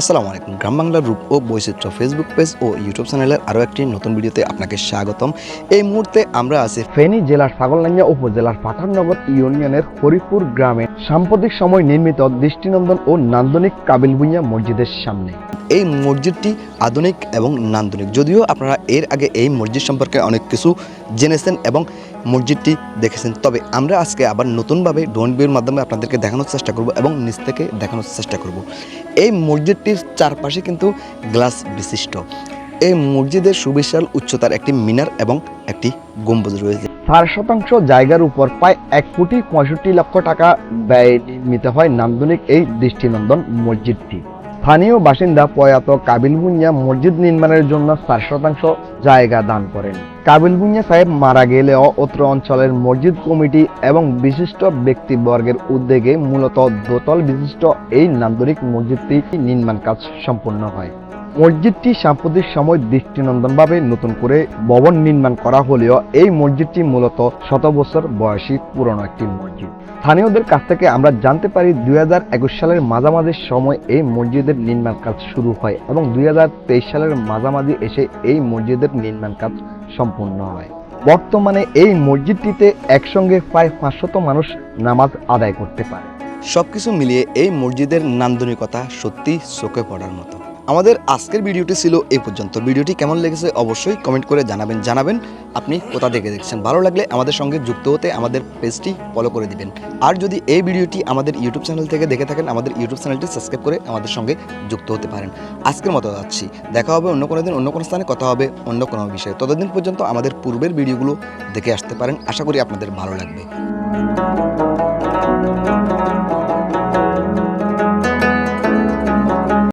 আসসালামু আলাইকুম। গ্রাম বাংলার রূপ ও বৈচিত্র্য ফেসবুক পেজ ও ইউটিউব চ্যানেলের আরও একটি নতুন ভিডিওতে আপনাকে স্বাগতম। এই মুহূর্তে আমরা আছি ফেনী জেলার ছাগলনাইয়া উপজেলার পাঠাননগর ইউনিয়নের হরিপুর গ্রামে সাম্প্রতিক সময় নির্মিত দৃষ্টিনন্দন ও নান্দনিক কাবিল ভুঁইয়া মসজিদের সামনে। এই মসজিদটি আধুনিক এবং নান্দনিক। যদিও আপনারা এর আগে এই মসজিদ সম্পর্কে অনেক কিছু জেনেছেন এবং মসজিদটি দেখেছেন, তবে আমরা আজকে আবার নতুনভাবে ভিউর মাধ্যমে আপনাদেরকে দেখানোর চেষ্টা করব এবং নিচ থেকে দেখানোর চেষ্টা করব। এই মসজিদটির চারপাশে কিন্তু গ্লাস বিশিষ্ট। এই মসজিদের সুবিশাল উচ্চতার একটি মিনার এবং একটি গম্বুজ রয়েছে। চার শতাংশ জায়গার উপর প্রায় এক কোটি পঁয়ষট্টি লক্ষ টাকা ব্যয় নির্মিত হয় নান্দনিক এই দৃষ্টিনন্দন মসজিদটি। স্থানীয় বাসিন্দা প্রয়াত কাবিল মসজিদ নির্মাণের জন্য চার শতাংশ জায়গা দান করেন। কাবিল সাহেব মারা গেলেও অত্র অঞ্চলের মসজিদ কমিটি এবং বিশিষ্ট ব্যক্তিবর্গের উদ্যোগে মূলত দোতল বিশিষ্ট এই নান্দরিক মসজিদটি নির্মাণ কাজ সম্পন্ন হয়। মসজিদটি সাম্প্রতিক সময় দৃষ্টিনন্দনভাবে নতুন করে ভবন নির্মাণ করা হলেও এই মসজিদটি মূলত শত বছর বয়সী পুরনো একটি মসজিদ। স্থানীয়দের কাছ থেকে আমরা জানতে পারি দুই হাজার একুশ সালের মাঝামাঝি সময় এই মসজিদের নির্মাণ কাজ শুরু হয় এবং দুই হাজার তেইশ সালের মাঝামাঝি এসে এই মসজিদের নির্মাণ কাজ সম্পূর্ণ হয়। বর্তমানে এই মসজিদটিতে একসঙ্গে প্রায় পাঁচশত মানুষ নামাজ আদায় করতে পারে। সবকিছু মিলিয়ে এই মসজিদের নান্দনিকতা সত্যি চোখে পড়ার মতো। আমাদের আজকের ভিডিওটি ছিল এই পর্যন্ত। ভিডিওটি কেমন লেগেছে অবশ্যই কমেন্ট করে জানাবেন। জানাবেন আপনি কোথা থেকে দেখছেন। ভালো লাগলে আমাদের সঙ্গে যুক্ত হতে আমাদের পেজটি ফলো করে দিবেন। আর যদি এই ভিডিওটি আমাদের ইউটিউব চ্যানেল থেকে দেখে থাকেন, আমাদের ইউটিউব চ্যানেলটি সাবস্ক্রাইব করে আমাদের সঙ্গে যুক্ত হতে পারেন। আজকের মতো যাচ্ছি। দেখা হবে অন্য কোনো দিন, অন্য কোনো স্থানে, কথা হবে অন্য কোনো বিষয়ে। ততদিন পর্যন্ত আমাদের পূর্বের ভিডিওগুলো দেখে আসতে পারেন। আশা করি আপনাদের ভালো লাগবে।